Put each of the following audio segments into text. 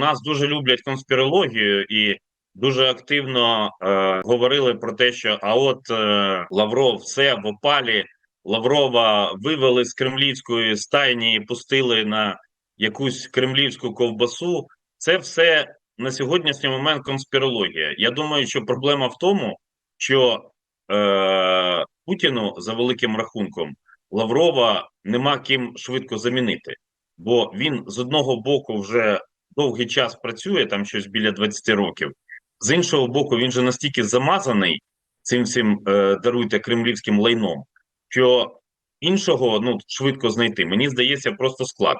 нас дуже люблять конспірологію і дуже активно е, говорили про те, що а от е, Лавров все в опалі. Лаврова вивели з кремлівської стайні і пустили на якусь кремлівську ковбасу. Це все на сьогоднішній момент конспірологія. Я думаю, що проблема в тому, що е, Путіну за великим рахунком Лаврова нема ким швидко замінити, бо він з одного боку вже довгий час працює, там щось біля 20 років. З іншого боку, він же настільки замазаний цим всім е, даруйте кремлівським лайном, що іншого ну швидко знайти. Мені здається, просто склад.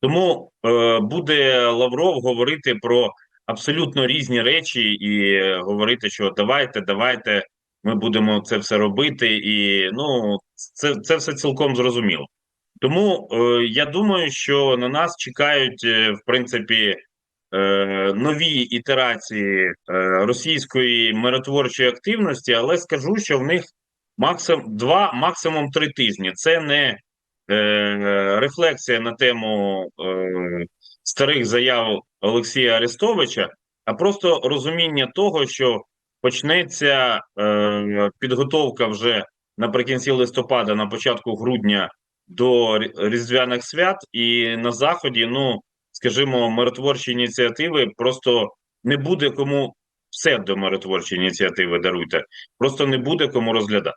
Тому е, буде Лавров говорити про абсолютно різні речі і говорити, що давайте, давайте, ми будемо це все робити, і ну це, це все цілком зрозуміло. Тому е, я думаю, що на нас чекають, е, в принципі, е, нові ітерації е, російської миротворчої активності, але скажу, що в них максимум два, максимум три тижні. Це не е, рефлексія на тему е, старих заяв Олексія Арестовича, а просто розуміння того, що почнеться е, підготовка вже наприкінці листопада, на початку грудня до різдвяних свят, і на заході, ну скажімо, миротворчі ініціативи просто не буде кому псевдомиротворчі ініціативи даруйте, просто не буде кому розглядати.